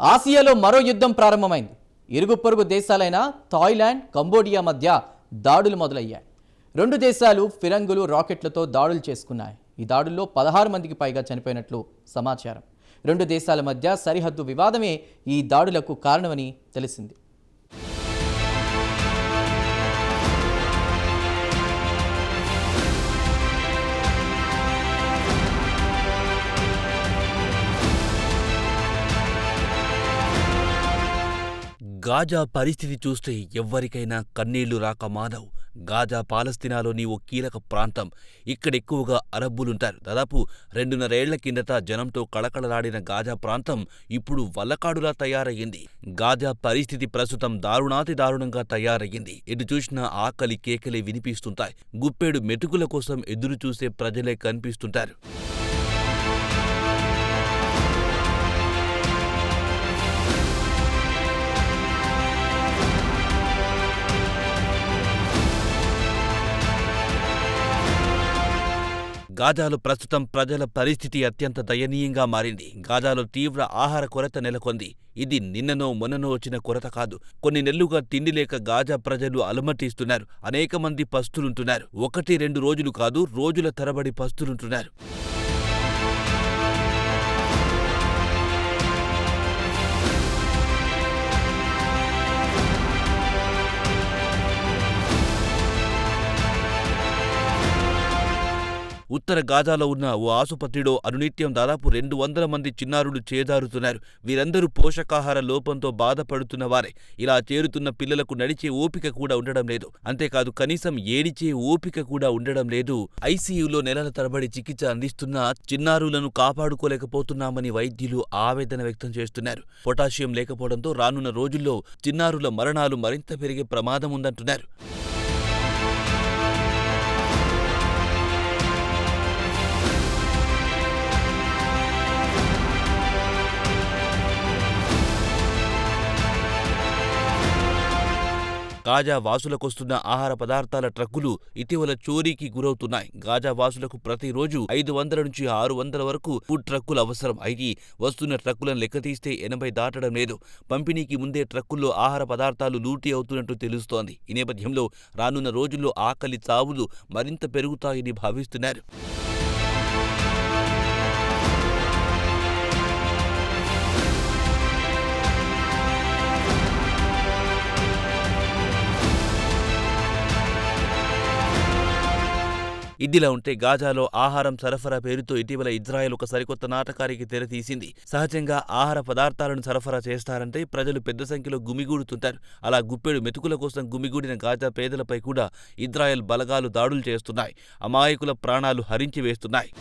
ఆసియాలో మరో యుద్ధం ప్రారంభమైంది. ఇరుగు పొరుగు దేశాలైన థాయిలాండ్ కంబోడియా మధ్య దాడులు మొదలయ్యాయి. రెండు దేశాలు ఫిరంగులు రాకెట్లతో దాడులు చేసుకున్నాయి. ఈ దాడుల్లో పదహారు మందికి పైగా చనిపోయినట్లు సమాచారం. రెండు దేశాల మధ్య సరిహద్దు వివాదమే ఈ దాడులకు కారణమని తెలిసింది. గాజా పరిస్థితి చూస్తే ఎవ్వరికైనా కన్నీళ్ళు రాక మానవు. గాజా పాలస్తీనాలోని ఓ కీలక ప్రాంతం. ఇక్కడెక్కువగా అరబ్బులుంటారు. దాదాపు రెండున్నరేళ్ళ కిందట జనంతో కళకళలాడిన గాజా ప్రాంతం ఇప్పుడు వల్లకాడులా తయారయ్యింది. గాజా పరిస్థితి ప్రస్తుతం దారుణాతి దారుణంగా తయారయ్యింది. ఎటు చూసినా ఆకలి కేకలే వినిపిస్తుంటాయి. గుప్పెడు మెతుకుల కోసం ఎదురుచూసే ప్రజలే కనిపిస్తుంటారు. గాజాలో ప్రస్తుతం ప్రజల పరిస్థితి అత్యంత దయనీయంగా మారింది. గాజాలో తీవ్ర ఆహార కొరత నెలకొంది. ఇది నిన్ననో మొన్ననో వచ్చిన కొరత కాదు. కొన్ని నెలలుగా తిండి లేక గాజా ప్రజలు అలమటిస్తున్నారు. అనేక మంది పస్తులుంటున్నారు. ఒకటి రెండు రోజులు కాదు రోజుల తరబడి పస్తులుంటున్నారు. ఉత్తర గాజాలో ఉన్న ఓ ఆసుపత్రిలో అనునిత్యం దాదాపు రెండు వందల మంది చిన్నారులు చేదారుతున్నారు వీరందరూ పోషకాహార లోపంతో బాధపడుతున్న వారే. ఇలా చేరుతున్న పిల్లలకు నడిచే ఓపిక కూడా ఉండడం లేదు. అంతేకాదు కనీసం ఏడిచే ఓపిక కూడా ఉండడం లేదు. ఐసీయూలో నెలల తరబడి చికిత్స అందిస్తున్న చిన్నారులను కాపాడుకోలేకపోతున్నామని వైద్యులు ఆవేదన వ్యక్తం చేస్తున్నారు. పొటాషియం లేకపోవడంతో రానున్న రోజుల్లో చిన్నారుల మరణాలు మరింత పెరిగే ప్రమాదం ఉందంటున్నారు. గాజా వాసులకొస్తున్న ఆహార పదార్థాల ట్రక్కులు ఇటీవల చోరీకి గురవుతున్నాయి. గాజా వాసులకు ప్రతిరోజు ఐదు వందల నుంచి ఆరు వందల వరకు ఫుడ్ ట్రక్కులు అవసరం. అయితే వస్తున్న ట్రక్కులను లెక్కతీస్తే ఎనభై దాటడం లేదు. పంపిణీకి ముందే ట్రక్కుల్లో ఆహార పదార్థాలు లూటీ అవుతున్నట్టు తెలుస్తోంది. ఈ నేపథ్యంలో రానున్న రోజుల్లో ఆకలి చావులు మరింత పెరుగుతాయని భావిస్తున్నారు. ఇదిలా ఉంటే గాజాలో ఆహారం సరఫరా పేరుతో ఇటీవల ఇజ్రాయెల్ ఒక సరికొత్త నాటకానికి తెరతీసింది. సహజంగా ఆహార పదార్థాలను సరఫరా చేస్తారంటే ప్రజలు పెద్ద సంఖ్యలో గుమిగూడుతుంటారు. అలా గుప్పెడు మెతుకుల కోసం గుమిగూడిన గాజా పేదలపై కూడా ఇజ్రాయెల్ బలగాలు దాడులు చేస్తున్నాయి. అమాయకుల ప్రాణాలు హరించి వేస్తున్నాయి.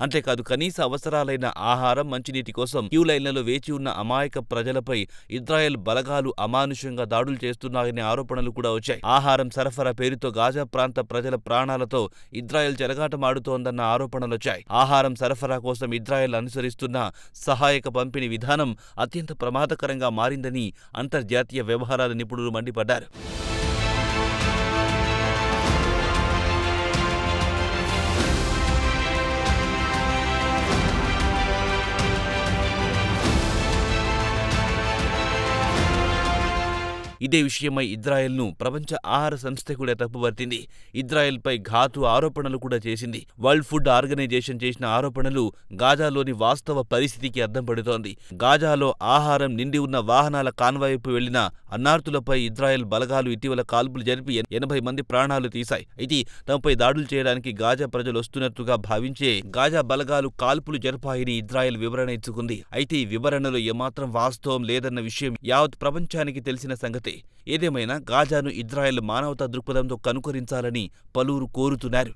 అంతేకాదు కనీస అవసరాలైన ఆహారం మంచినీటి కోసం క్యూ లైన్లలో వేచి ఉన్న అమాయక ప్రజలపై ఇజ్రాయెల్ బలగాలు అమానుషంగా దాడులు చేస్తున్నాయనే ఆరోపణలు కూడా వచ్చాయి. ఆహారం సరఫరా పేరుతో గాజా ప్రాంత ప్రజల ప్రాణాలతో ఇజ్రాయెల్ చెలగాటమాడుతోందన్న ఆరోపణలొచ్చాయి ఆహారం సరఫరా కోసం ఇజ్రాయెల్ అనుసరిస్తున్న సహాయక పంపిణీ విధానం అత్యంత ప్రమాదకరంగా మారిందని అంతర్జాతీయ వ్యవహారాల నిపుణులు మండిపడ్డారు. ఇదే విషయమై ఇజ్రాయెల్ను ప్రపంచ ఆహార సంస్థ కూడా తప్పుపట్టింది ఇజ్రాయెల్పై ఘాతు ఆరోపణలు కూడా చేసింది. వరల్డ్ ఫుడ్ ఆర్గనైజేషన్ చేసిన ఆరోపణలు గాజాలోని వాస్తవ పరిస్థితికి అద్దం పడుతోంది. గాజాలో ఆహారం నిండి ఉన్న వాహనాల కాన్వాయ్పు వెళ్ళిన అన్నార్తులపై ఇజ్రాయెల్ బలగాలు ఇటీవల కాల్పులు జరిపి ఎనభై మంది ప్రాణాలు తీశాయి. అయితే తమపై దాడులు చేయడానికి గాజా ప్రజలు వస్తున్నట్టుగా భావించే గాజా బలగాలు కాల్పులు జరిపాయని ఇజ్రాయెల్ వివరణ ఇచ్చుకుంది. అయితే ఈ వివరణలో ఏమాత్రం వాస్తవం లేదన్న విషయం యావత్ ప్రపంచానికి తెలిసిన సంగతే. ఏదేమైనా గాజాను ఇజ్రాయెల్ మానవతా దృక్పథంతో కనుకరించాలని పలువురు కోరుతున్నారు.